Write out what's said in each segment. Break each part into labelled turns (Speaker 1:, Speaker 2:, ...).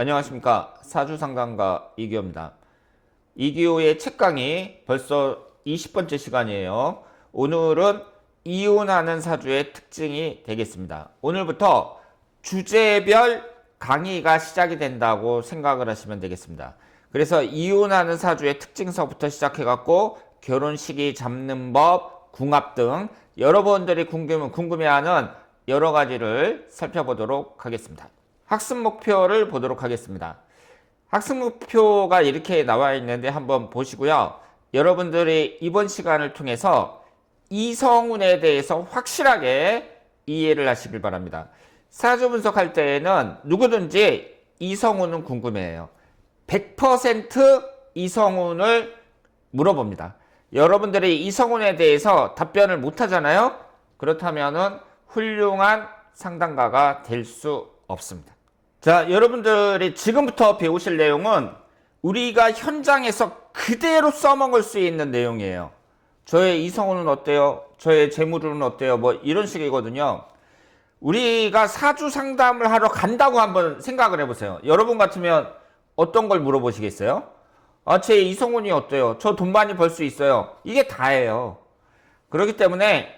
Speaker 1: 안녕하십니까 사주상담가 이기호입니다. 이기호의 책 강의 벌써 20번째 시간이에요. 오늘은 이혼하는 사주의 특징이 되겠습니다. 오늘부터 주제별 강의가 시작이 된다고 생각을 하시면 되겠습니다. 그래서 이혼하는 사주의 특징서부터 시작해갖고 결혼 시기 잡는 법, 궁합 등 여러분들이 궁금, 궁금해하는 여러 가지를 살펴보도록 하겠습니다. 학습 목표를 보도록 하겠습니다. 학습 목표가 이렇게 나와 있는데 한번 보시고요. 여러분들이 이번 시간을 통해서 이성운에 대해서 확실하게 이해를 하시길 바랍니다. 사주 분석할 때에는 누구든지 이성운은 궁금해해요. 100% 이성운을 물어봅니다. 여러분들이 이성운에 대해서 답변을 못 하잖아요? 그렇다면은 훌륭한 상담가가 될 수 없습니다. 자, 여러분들이 지금부터 배우실 내용은 우리가 현장에서 그대로 써먹을 수 있는 내용이에요. 저의 이성운은 어때요? 저의 재물은 어때요? 뭐 이런 식이거든요. 우리가 사주 상담을 하러 간다고 한번 생각을 해보세요. 여러분 같으면 어떤 걸 물어보시겠어요? 아, 제 이성운이 어때요? 저 돈 많이 벌 수 있어요. 이게 다예요. 그렇기 때문에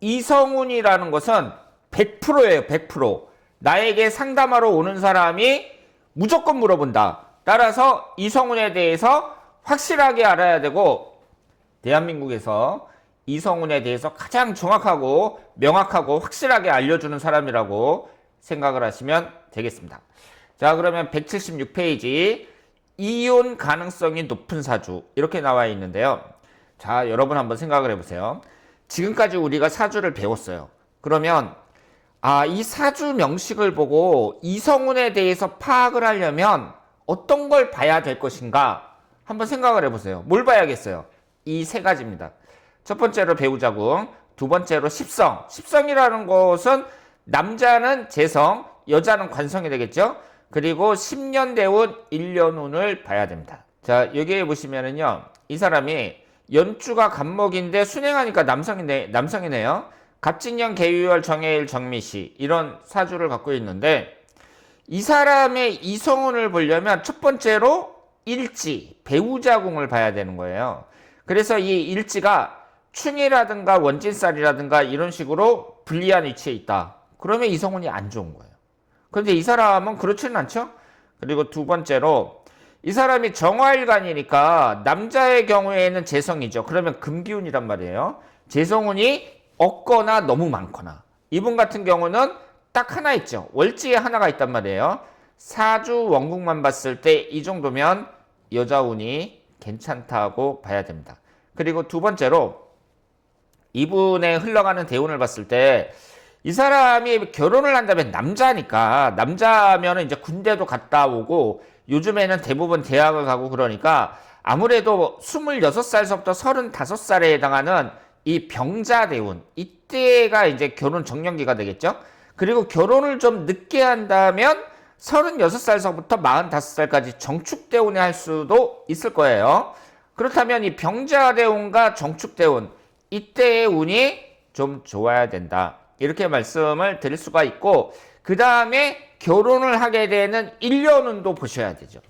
Speaker 1: 이성운이라는 것은 100%예요, 100%. 나에게 상담하러 오는 사람이 무조건 물어본다. 따라서 이성운에 대해서 확실하게 알아야 되고, 대한민국에서 이성운에 대해서 가장 정확하고 명확하고 확실하게 알려주는 사람이라고 생각을 하시면 되겠습니다. 자, 그러면 176페이지. 이혼 가능성이 높은 사주. 이렇게 나와 있는데요. 자, 여러분 한번 생각을 해보세요. 지금까지 우리가 사주를 배웠어요. 그러면 아, 이 사주 명식을 보고 이성운에 대해서 파악을 하려면 어떤 걸 봐야 될 것인가? 한번 생각을 해보세요. 뭘 봐야겠어요? 이 세 가지입니다. 첫 번째로 배우자궁, 두 번째로 십성. 십성이라는 것은 남자는 재성, 여자는 관성이 되겠죠? 그리고 10년 대운 1년 운을 봐야 됩니다. 자, 여기에 보시면은요, 이 사람이 연주가 간목인데 순행하니까 남성이네, 남성이네요. 갑진년 개유월 정해일 정미시 이런 사주를 갖고 있는데 이 사람의 이성운을 보려면 첫 번째로 일지 배우자궁을 봐야 되는 거예요. 그래서 이 일지가 충이라든가 원진살이라든가 이런 식으로 불리한 위치에 있다. 그러면 이성운이 안 좋은 거예요. 그런데 이 사람은 그렇지는 않죠. 그리고 두 번째로 이 사람이 정화일간이니까 남자의 경우에는 재성이죠. 그러면 금기운이란 말이에요. 재성운이 없거나 너무 많거나 이분 같은 경우는 딱 하나 있죠. 월지에 하나가 있단 말이에요. 사주 원국만 봤을 때 이 정도면 여자 운이 괜찮다고 봐야 됩니다. 그리고 두 번째로 이분의 흘러가는 대운을 봤을 때 이 사람이 결혼을 한다면 남자니까 남자면은 이제 군대도 갔다 오고 요즘에는 대부분 대학을 가고 그러니까 아무래도 26살서부터 35살에 해당하는 이 병자 대운 이때가 이제 결혼 정년기가 되겠죠. 그리고 결혼을 좀 늦게 한다면 36살서부터 45살까지 정축 대운에 할 수도 있을 거예요. 그렇다면 이 병자 대운과 정축 대운 이때의 운이 좀 좋아야 된다. 이렇게 말씀을 드릴 수가 있고 그 다음에 결혼을 하게 되는 1년 운도 보셔야 되죠.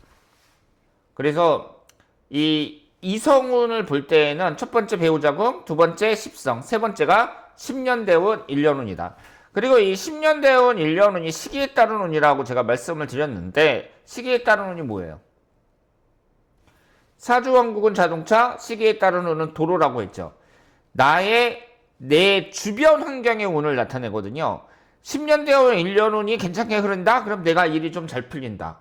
Speaker 1: 그래서 이 이성운을 볼 때에는 첫 번째 배우자궁, 두 번째 십성, 세 번째가 10년 대운 1년 운이다. 그리고 이 10년 대운 1년 운이 시기에 따른 운이라고 제가 말씀을 드렸는데 시기에 따른 운이 뭐예요? 사주왕국은 자동차, 시기에 따른 운은 도로라고 했죠. 나의 내 주변 환경의 운을 나타내거든요. 10년 대운 1년 운이 괜찮게 흐른다? 그럼 내가 일이 좀 잘 풀린다.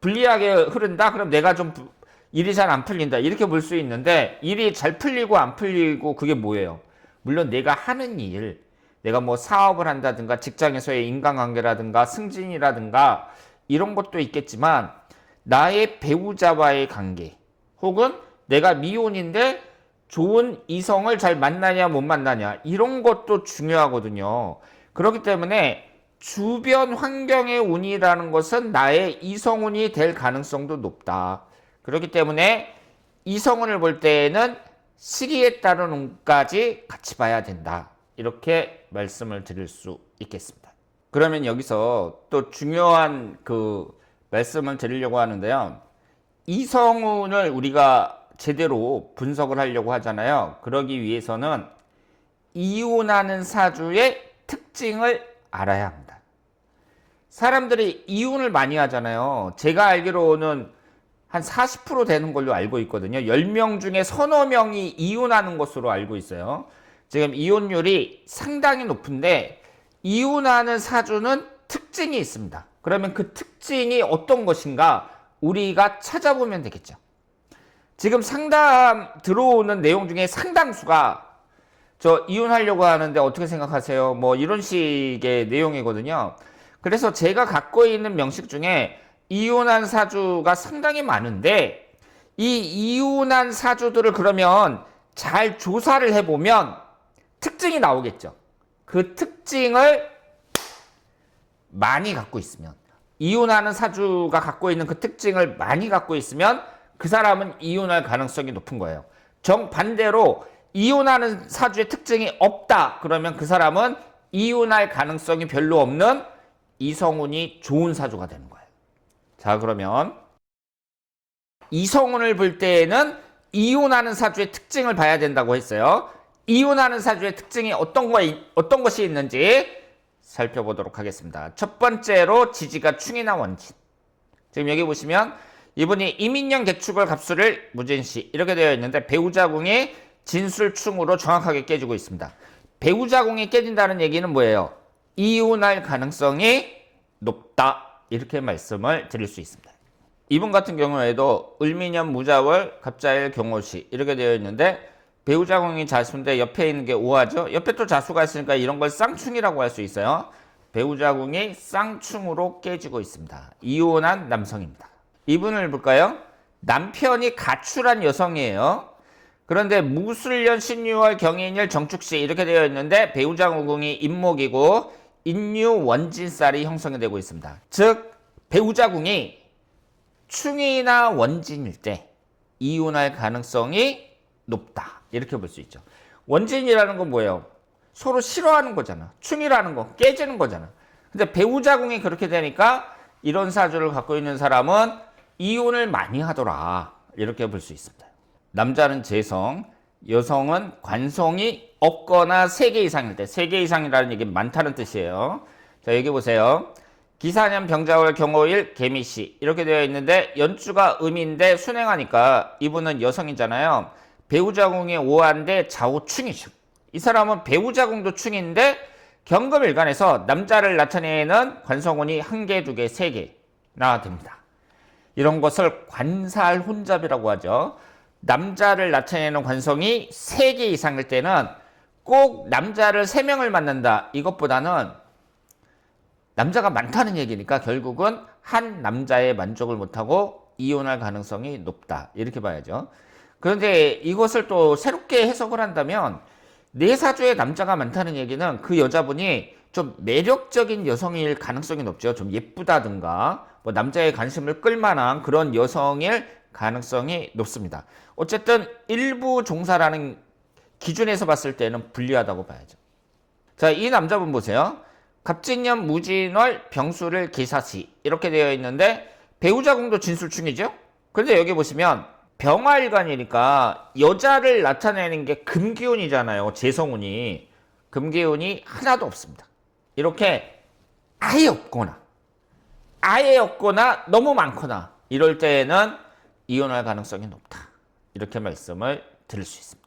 Speaker 1: 불리하게 흐른다? 그럼 내가 좀 부- 일이 잘 안 풀린다. 이렇게 볼 수 있는데 일이 잘 풀리고 안 풀리고 그게 뭐예요? 물론 내가 하는 일, 내가 뭐 사업을 한다든가 직장에서의 인간관계라든가 승진이라든가 이런 것도 있겠지만 나의 배우자와의 관계 혹은 내가 미혼인데 좋은 이성을 잘 만나냐 못 만나냐 이런 것도 중요하거든요. 그렇기 때문에 주변 환경의 운이라는 것은 나의 이성운이 될 가능성도 높다. 그렇기 때문에 이성운을 볼 때에는 시기에 따른 운까지 같이 봐야 된다. 이렇게 말씀을 드릴 수 있겠습니다. 그러면 여기서 또 중요한 그 말씀을 드리려고 하는데요. 이성운을 우리가 제대로 분석을 하려고 하잖아요. 그러기 위해서는 이혼하는 사주의 특징을 알아야 합니다. 사람들이 이혼을 많이 하잖아요. 제가 알기로는 한 40% 되는 걸로 알고 있거든요. 10명 중에 서너 명이 이혼하는 것으로 알고 있어요. 지금 이혼율이 상당히 높은데 이혼하는 사주는 특징이 있습니다. 그러면 그 특징이 어떤 것인가 우리가 찾아보면 되겠죠. 지금 상담 들어오는 내용 중에 상당수가 저 이혼하려고 하는데 어떻게 생각하세요? 뭐 이런 식의 내용이거든요. 그래서 제가 갖고 있는 명식 중에 이혼한 사주가 상당히 많은데 이 이혼한 사주들을 그러면 잘 조사를 해보면 특징이 나오겠죠. 그 특징을 많이 갖고 있으면 이혼하는 사주가 갖고 있는 그 특징을 많이 갖고 있으면 그 사람은 이혼할 가능성이 높은 거예요. 정반대로 이혼하는 사주의 특징이 없다. 그러면 그 사람은 이혼할 가능성이 별로 없는 이성운이 좋은 사주가 되는 거예요. 자, 그러면 이성운을 볼 때에는 이혼하는 사주의 특징을 봐야 된다고 했어요. 이혼하는 사주의 특징이 어떤 거 어떤 것이 있는지 살펴보도록 하겠습니다. 첫 번째로 지지가 충이나 원진. 지금 여기 보시면 이분이 이민년 개축을 갑수를 무진시 이렇게 되어 있는데 배우자궁이 진술충으로 정확하게 깨지고 있습니다. 배우자궁이 깨진다는 얘기는 뭐예요? 이혼할 가능성이 높다 이렇게 말씀을 드릴 수 있습니다. 이분 같은 경우에도 을미년 무자월 갑자일 경호시 이렇게 되어 있는데 배우자궁이 자수인데 옆에 있는 게 오화죠. 옆에 또 자수가 있으니까 이런 걸 쌍충이라고 할 수 있어요. 배우자궁이 쌍충으로 깨지고 있습니다. 이혼한 남성입니다. 이분을 볼까요? 남편이 가출한 여성이에요. 그런데 무술년 신유월 경인일 정축시 이렇게 되어 있는데 배우자 우궁이 임목이고 인유 원진살이 형성이 되고 있습니다. 즉 배우자궁이 충이나 원진일 때 이혼할 가능성이 높다. 이렇게 볼 수 있죠. 원진이라는 건 뭐예요? 서로 싫어하는 거잖아. 충이라는 거 깨지는 거잖아. 근데 배우자궁이 그렇게 되니까 이런 사주를 갖고 있는 사람은 이혼을 많이 하더라. 이렇게 볼 수 있습니다. 남자는 재성, 여성은 관성이 없거나 3개 이상일 때, 3개 이상이라는 얘기 많다는 뜻이에요. 자, 여기 보세요. 기사년 병자월 경호일 개미씨 이렇게 되어 있는데 연주가 음인데 순행하니까 이분은 여성이잖아요. 배우자궁이 오한데 좌우충이죠. 이 사람은 배우자궁도 충인데 경금일간에서 남자를 나타내는 관성운이 한 개, 두 개, 세 개나 됩니다. 이런 것을 관살 혼잡이라고 하죠. 남자를 나타내는 관성이 세 개 이상일 때는 꼭 남자를 세명을 만난다. 이것보다는 남자가 많다는 얘기니까 결국은 한 남자의 만족을 못하고 이혼할 가능성이 높다. 이렇게 봐야죠. 그런데 이것을 또 새롭게 해석을 한다면 내 사주에 남자가 많다는 얘기는 그 여자분이 좀 매력적인 여성일 가능성이 높죠. 좀 예쁘다든가 뭐 남자의 관심을 끌만한 그런 여성일 가능성이 높습니다. 어쨌든 일부 종사라는 기준에서 봤을 때는 불리하다고 봐야죠. 자, 이 남자분 보세요. 갑진년 무진월 병수를 기사시 이렇게 되어 있는데 배우자궁도 진술충이죠. 그런데 여기 보시면 병화일관이니까 여자를 나타내는 게 금기운이잖아요. 재성운이 금기운이 하나도 없습니다. 이렇게 아예 없거나 아예 없거나 너무 많거나 이럴 때에는 이혼할 가능성이 높다. 이렇게 말씀을 드릴 수 있습니다.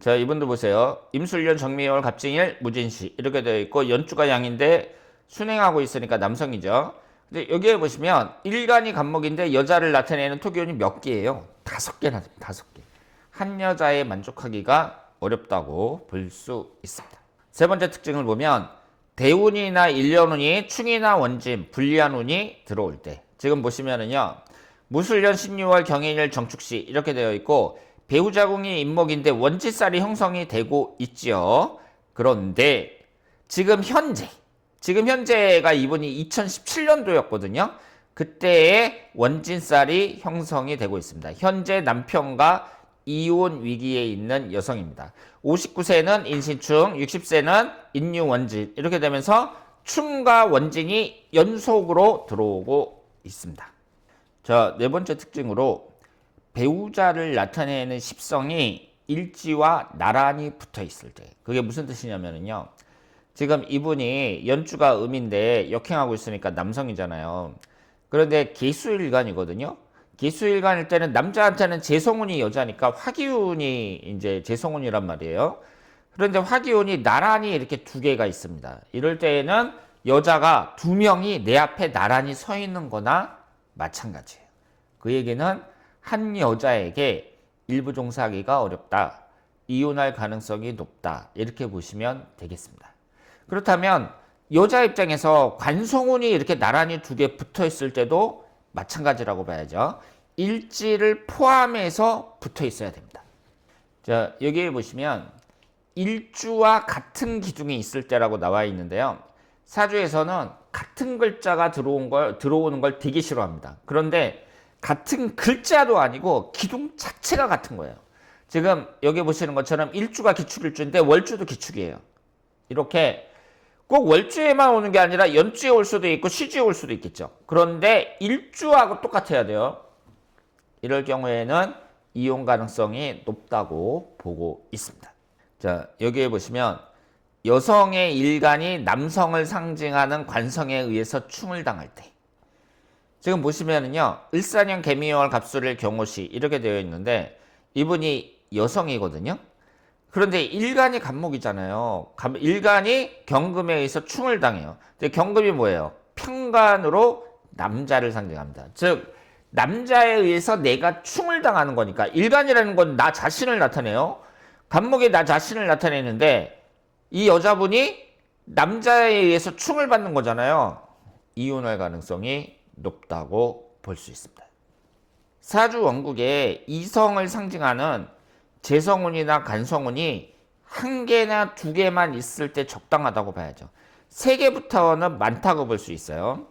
Speaker 1: 자, 이분도 보세요. 임술년 정미월 갑진일 무진시 이렇게 되어 있고 연주가 양인데 순행하고 있으니까 남성이죠. 근데 여기에 보시면 일간이 간목인데 여자를 나타내는 토기운이 몇 개예요? 다섯 개나 됩니다. 다섯 개. 한 여자에 만족하기가 어렵다고 볼 수 있습니다. 세 번째 특징을 보면 대운이나 일년운이 충이나 원진, 불리한 운이 들어올 때 지금 보시면은요. 무술년 16월 경인일 정축시 이렇게 되어 있고 배우자궁이 임목인데 원지살이 형성이 되고 있죠. 그런데 지금 현재 지금 현재가 이분이 2017년도였거든요. 그때의 원진살이 형성이 되고 있습니다. 현재 남편과 이혼 위기에 있는 여성입니다. 59세는 인신충, 60세는 인유원진 이렇게 되면서 충과 원진이 연속으로 들어오고 있습니다. 자, 네 번째 특징으로 배우자를 나타내는 십성이 일지와 나란히 붙어 있을 때. 그게 무슨 뜻이냐면요. 지금 이분이 연주가 음인데 역행하고 있으니까 남성이잖아요. 그런데 개수일간이거든요. 개수일간일 때는 남자한테는 재성운이 여자니까 화기운이 이제 재성운이란 말이에요. 그런데 화기운이 나란히 이렇게 두 개가 있습니다. 이럴 때에는 여자가 두 명이 내 앞에 나란히 서 있는 거나 마찬가지예요. 그 얘기는 한 여자에게 일부 종사하기가 어렵다. 이혼할 가능성이 높다. 이렇게 보시면 되겠습니다. 그렇다면 여자 입장에서 관성운이 이렇게 나란히 두 개 붙어 있을 때도 마찬가지라고 봐야죠. 일지를 포함해서 붙어 있어야 됩니다. 자, 여기에 보시면 일주와 같은 기둥이 있을 때라고 나와 있는데요. 사주에서는 같은 글자가 들어온 걸 들어오는 걸 되게 싫어합니다. 그런데 같은 글자도 아니고 기둥 자체가 같은 거예요. 지금 여기 보시는 것처럼 일주가 기축일주인데 월주도 기축이에요. 이렇게 꼭 월주에만 오는 게 아니라 연주에 올 수도 있고 시주에 올 수도 있겠죠. 그런데 일주하고 똑같아야 돼요. 이럴 경우에는 이용 가능성이 높다고 보고 있습니다. 자, 여기에 보시면 여성의 일간이 남성을 상징하는 관성에 의해서 충을 당할 때 지금 보시면은요 을사년 개미월 갑수를 경호시 이렇게 되어 있는데 이분이 여성이거든요. 그런데 일간이 간목이잖아요. 일간이 경금에 의해서 충을 당해요. 근데 경금이 뭐예요? 평간으로 남자를 상징합니다. 즉 남자에 의해서 내가 충을 당하는 거니까 일간이라는 건 나 자신을 나타내요. 간목이 나 자신을 나타내는데 이 여자분이 남자에 의해서 충을 받는 거잖아요. 이혼할 가능성이 높다고 볼 수 있습니다. 사주 원국에 이성을 상징하는 재성운이나 간성운이 한 개나 두 개만 있을 때 적당하다고 봐야죠. 세 개부터는 많다고 볼 수 있어요.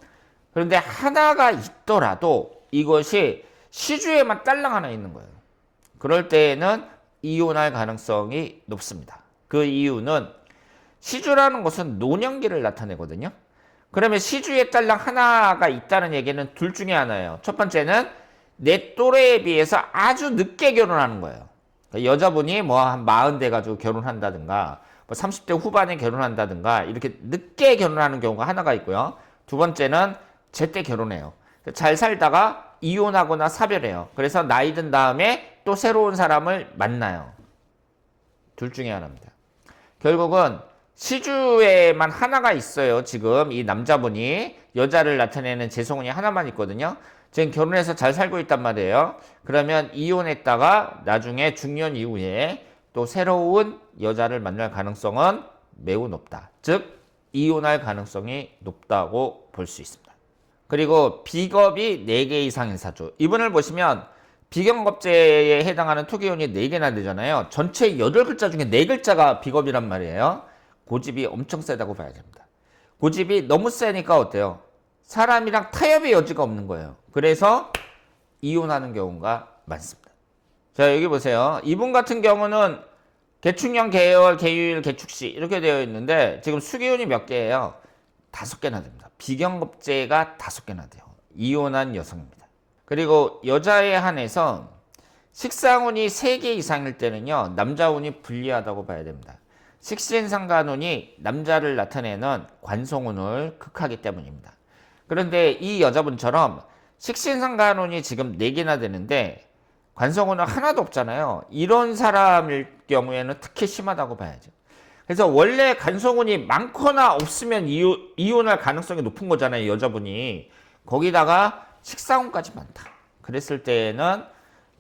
Speaker 1: 그런데 하나가 있더라도 이것이 시주에만 딸랑 하나 있는 거예요. 그럴 때에는 이혼할 가능성이 높습니다. 그 이유는 시주라는 것은 노년기를 나타내거든요. 그러면 시주에 딸랑 하나가 있다는 얘기는 둘 중에 하나예요. 첫 번째는 내 또래에 비해서 아주 늦게 결혼하는 거예요. 그러니까 여자분이 뭐 한 마흔 돼 가지고 결혼한다든가 뭐 30대 후반에 결혼한다든가 이렇게 늦게 결혼하는 경우가 하나가 있고요. 두 번째는 제때 결혼해요. 잘 살다가 이혼하거나 사별해요. 그래서 나이 든 다음에 또 새로운 사람을 만나요. 둘 중에 하나입니다. 결국은 시주에만 하나가 있어요. 지금 이 남자분이 여자를 나타내는 재성운이 하나만 있거든요. 지금 결혼해서 잘 살고 있단 말이에요. 그러면 이혼했다가 나중에 중년 이후에 또 새로운 여자를 만날 가능성은 매우 높다. 즉 이혼할 가능성이 높다고 볼 수 있습니다. 그리고 비겁이 4개 이상인 사주. 이분을 보시면 비경겁제에 해당하는 토기운이 4개나 되잖아요. 전체 8글자 중에 4글자가 비겁이란 말이에요. 고집이 엄청 세다고 봐야 됩니다. 고집이 너무 세니까 어때요? 사람이랑 타협의 여지가 없는 거예요. 그래서 이혼하는 경우가 많습니다. 자, 여기 보세요. 이분 같은 경우는 개축년, 개월, 개유일, 개축시 이렇게 되어 있는데 지금 수기운이 몇 개예요? 다섯 개나 됩니다. 비경급제가 다섯 개나 돼요. 이혼한 여성입니다. 그리고 여자에 한해서 식상운이 세 개 이상일 때는요, 남자운이 불리하다고 봐야 됩니다. 식신상간운이 남자를 나타내는 관성운을 극하기 때문입니다. 그런데 이 여자분처럼 식신상간운이 지금 4개나 되는데 관성운은 하나도 없잖아요. 이런 사람일 경우에는 특히 심하다고 봐야죠. 그래서 원래 관성운이 많거나 없으면 이혼, 이혼할 가능성이 높은 거잖아요. 여자분이. 거기다가 식상운까지 많다. 그랬을 때에는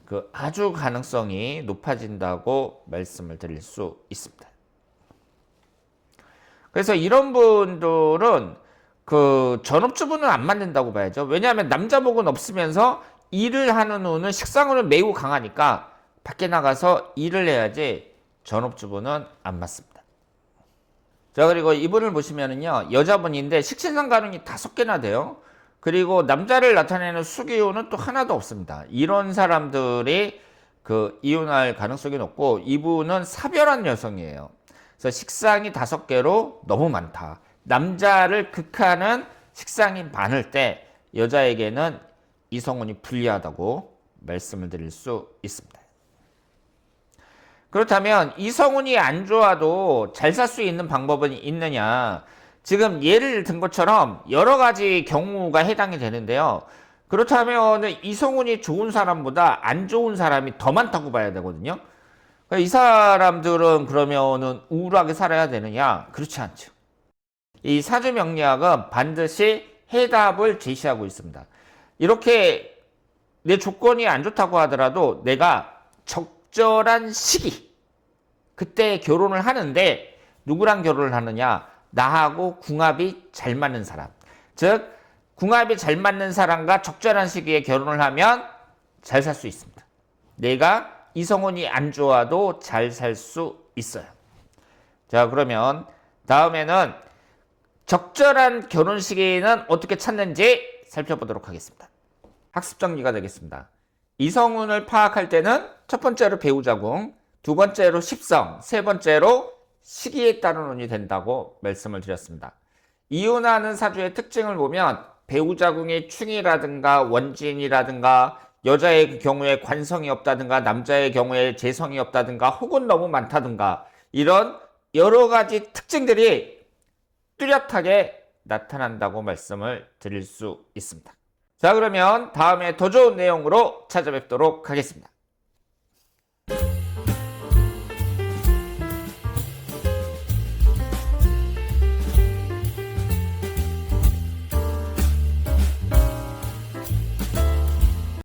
Speaker 1: 그 아주 가능성이 높아진다고 말씀을 드릴 수 있습니다. 그래서 이런 분들은 그 전업주부는 안 맞는다고 봐야죠. 왜냐하면 남자복은 없으면서 일을 하는 운은 식상운은 매우 강하니까 밖에 나가서 일을 해야지 전업주부는 안 맞습니다. 자 그리고 이분을 보시면은요 여자분인데 식신상 가능이 다섯 개나 돼요. 그리고 남자를 나타내는 수기운은 또 하나도 없습니다. 이런 사람들이 그 이혼할 가능성이 높고 이분은 사별한 여성이에요. 그래서 식상이 다섯 개로 너무 많다. 남자를 극하는 식상이 많을 때 여자에게는 이성운이 불리하다고 말씀을 드릴 수 있습니다. 그렇다면 이성운이 안 좋아도 잘 살 수 있는 방법은 있느냐? 지금 예를 든 것처럼 여러 가지 경우가 해당이 되는데요. 그렇다면 이성운이 좋은 사람보다 안 좋은 사람이 더 많다고 봐야 되거든요. 그러니까 이 사람들은 그러면은 우울하게 살아야 되느냐? 그렇지 않죠. 이 사주 명리학은 반드시 해답을 제시하고 있습니다. 이렇게 내 조건이 안 좋다고 하더라도 내가 적절한 시기, 그때 결혼을 하는데 누구랑 결혼을 하느냐? 나하고 궁합이 잘 맞는 사람. 즉, 궁합이 잘 맞는 사람과 적절한 시기에 결혼을 하면 잘 살 수 있습니다. 내가 이성혼이 안 좋아도 잘 살 수 있어요. 자, 그러면 다음에는 적절한 결혼 시기는 어떻게 찾는지 살펴보도록 하겠습니다. 학습 정리가 되겠습니다. 이성운을 파악할 때는 첫 번째로 배우자궁, 두 번째로 십성, 세 번째로 시기에 따른 운이 된다고 말씀을 드렸습니다. 이혼하는 사주의 특징을 보면 배우자궁의 충이라든가 원진이라든가 여자의 경우에 관성이 없다든가 남자의 경우에 재성이 없다든가 혹은 너무 많다든가 이런 여러 가지 특징들이 뚜렷하게 나타난다고 말씀을 드릴 수 있습니다. 자, 그러면 다음에 더 좋은 내용으로 찾아뵙도록 하겠습니다.